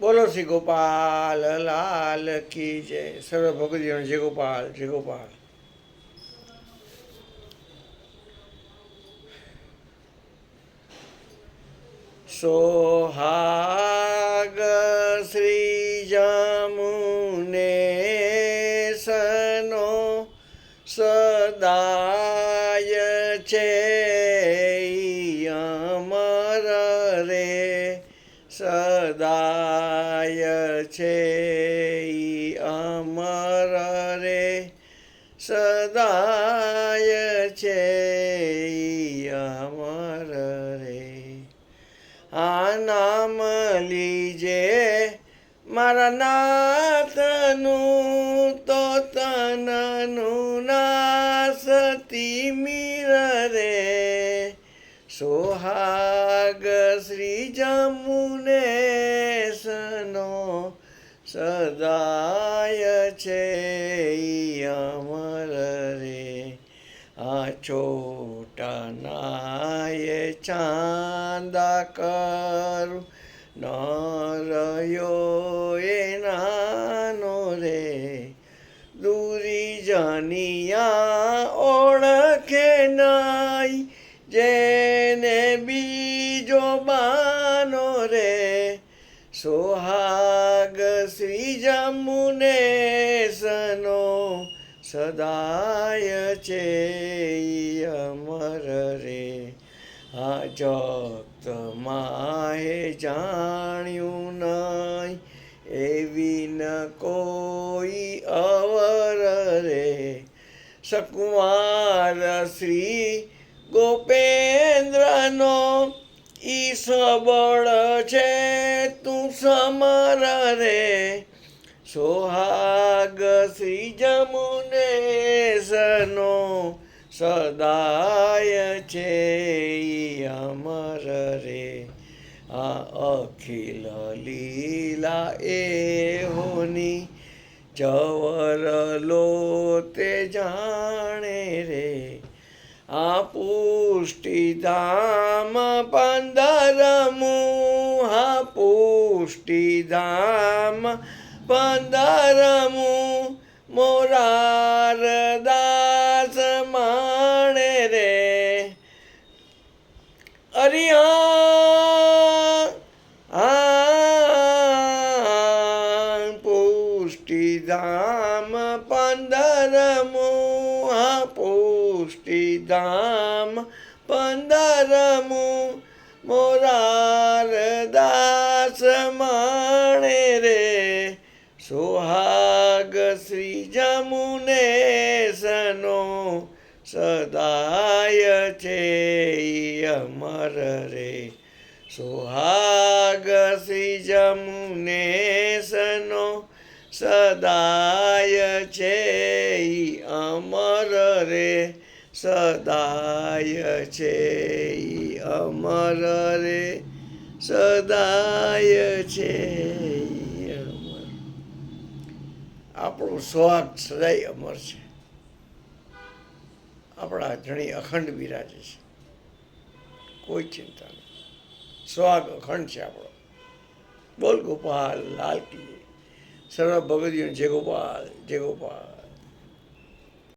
બોલો શ્રી ગોપાલ, લાલ કી જય. સર્વ ભગવદીઓ જય ગોપાલ જય ગોપાલ. સોહાગ શ્રી જામુને સનો સદાય છે અમર રે. સદાય છે અમર રે. સદાય છે અમર રે. આ નામ લીજે મારા નાથનું તો તનનું નાસતી મીર રે. સોહાગ શ્રી જમુને સનો સદાય છે અમર રે. આ છોટનાય ચાંદા કરું ન રહ્યો એ નાનો રે. દૂરી જાનિયા ઓળખે નાય જેને બીજો બાનો રે. સોહાગ શ્રી જમુને સનો સદાય છે અમર રે. આ જગત માએ જાણ્યું નહીં, એવી ન કોઈ અવર રે. સકુમાર શ્રી ગોપેન્દ્રનો ઈ સબળ છે તું સમર રે સોહાગ શ્રી જમુને સનો સદાય છે અમર રે. આ અખિલ લીલા એ હોની જવર લો તે જાણે રે. આ પુષ્ટિધામ પંદરમું હા પુષ્ટિધામ પંદરમું મોરારદાસ માણે રે અરિયા પુષ્ટિધામ પુષ્ટિધામ પંદરમું મોરાર દાસ માણે રે. સોહાગ શ્રી જમુને સનો સદાય છે અમર રે. સોહાગ શ્રી જમુને સનો સદાય છે અમર રે. સદાય છે અમર રે. સદાય છે અમર. આપણું સ્વાગ સદાય અમર છે. આપણા ધણી અખંડ બિરાજે છે. કોઈ ચિંતા નહીં. સ્વાગ અખંડ છે આપણો. બોલ ગોપાલ લાલ કી સર્વ ભગવદીઓ જય ગોપાલ જય ગોપાલ.